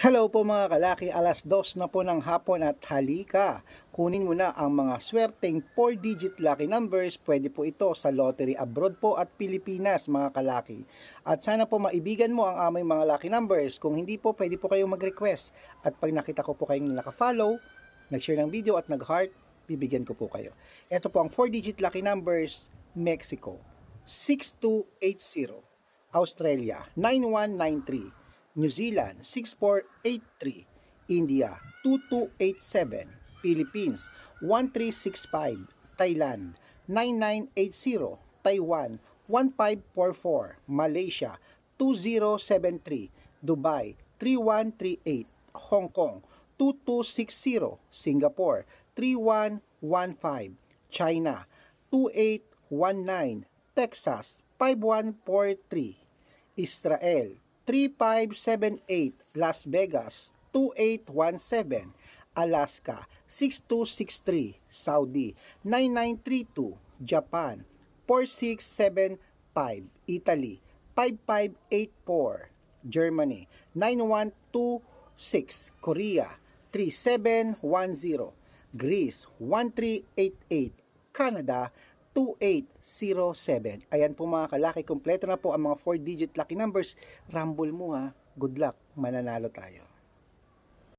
Hello po mga kalaki, alas dos na po ng hapon at halika. Kunin mo na ang mga swerteng 4-digit lucky numbers. Pwede po ito sa lottery abroad po at Pilipinas mga kalaki. At sana po maibigan mo ang aming mga lucky numbers. Kung hindi po, pwede po kayong mag-request. At pag nakita ko po kayong nakafollow, nag-share ng video at nag-heart, bibigyan ko po kayo. Ito po ang 4-digit lucky numbers, Mexico, 6280, Australia, 9193, New Zealand 6483, India 2287, Philippines 1365, Thailand 9980, Taiwan 1544, Malaysia 2073, Dubai 3138, Hong Kong 2260, Singapore 3115, China 2819, Texas 5143, Israel 3578, Las Vegas 2817, Alaska 6263, Saudi 9932, Japan 4675, Italy 5584, Germany 9126, Korea 3710, Greece 1388, Canada 2807. Ayan po mga kalaki, kompleto na po ang mga 4-digit lucky numbers. Rumble mo ha. Good luck, mananalo tayo.